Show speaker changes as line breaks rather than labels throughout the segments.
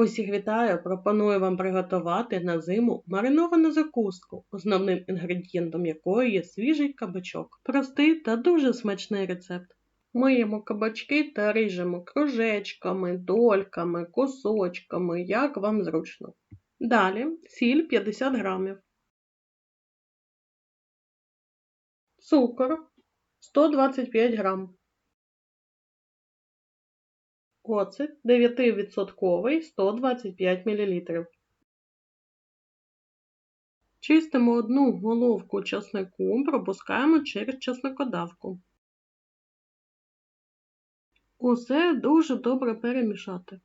Усіх вітаю! Пропоную вам приготувати на зиму мариновану закуску, основним інгредієнтом якої є свіжий кабачок. Простий та дуже смачний рецепт. Миємо кабачки та ріжемо кружечками, дольками, кусочками, як вам зручно. Далі сіль 50 грамів, цукор 125 грам. Оцет 9% 125 мл. Чистимо одну головку часнику, пропускаємо через часникодавку. Усе дуже добре перемішати.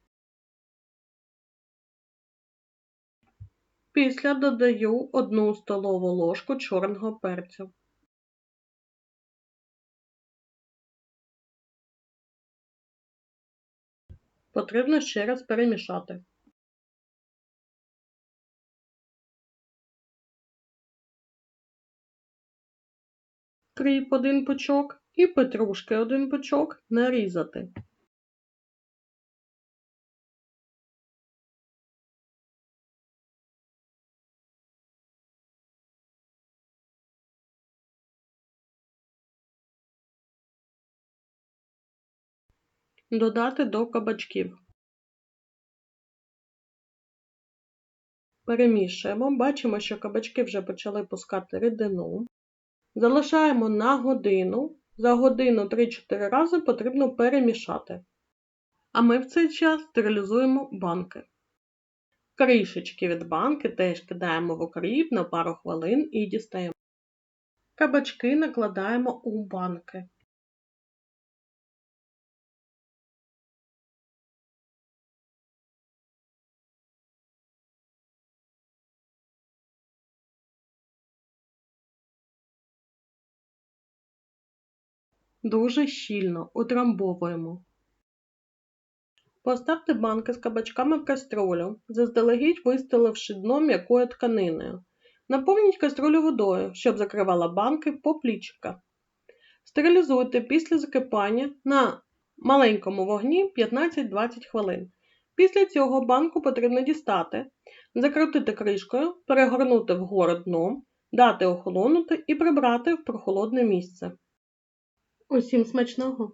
Після додаю 1 столову ложку чорного перцю. Потрібно ще раз перемішати. Кріп один пучок і петрушки один пучок нарізати. Додати до кабачків. Перемішуємо, бачимо, що кабачки вже почали пускати рідину. Залишаємо на годину. За годину 3-4 рази потрібно перемішати. А ми в цей час стерилізуємо банки. Кришечки від банки теж кидаємо в окріп на пару хвилин і дістаємо. Кабачки накладаємо у банки. Дуже щільно утрамбовуємо. Поставте банки з кабачками в каструлю, заздалегідь вистеливши дно м'якою тканиною. Наповніть каструлю водою, щоб закривала банки по плічика. Стерилізуйте після закипання на маленькому вогні 15-20 хвилин. Після цього банку потрібно дістати, закрутити кришкою, перегорнути вгору дном, дати охолонути і прибрати в прохолодне місце. Усім смачного!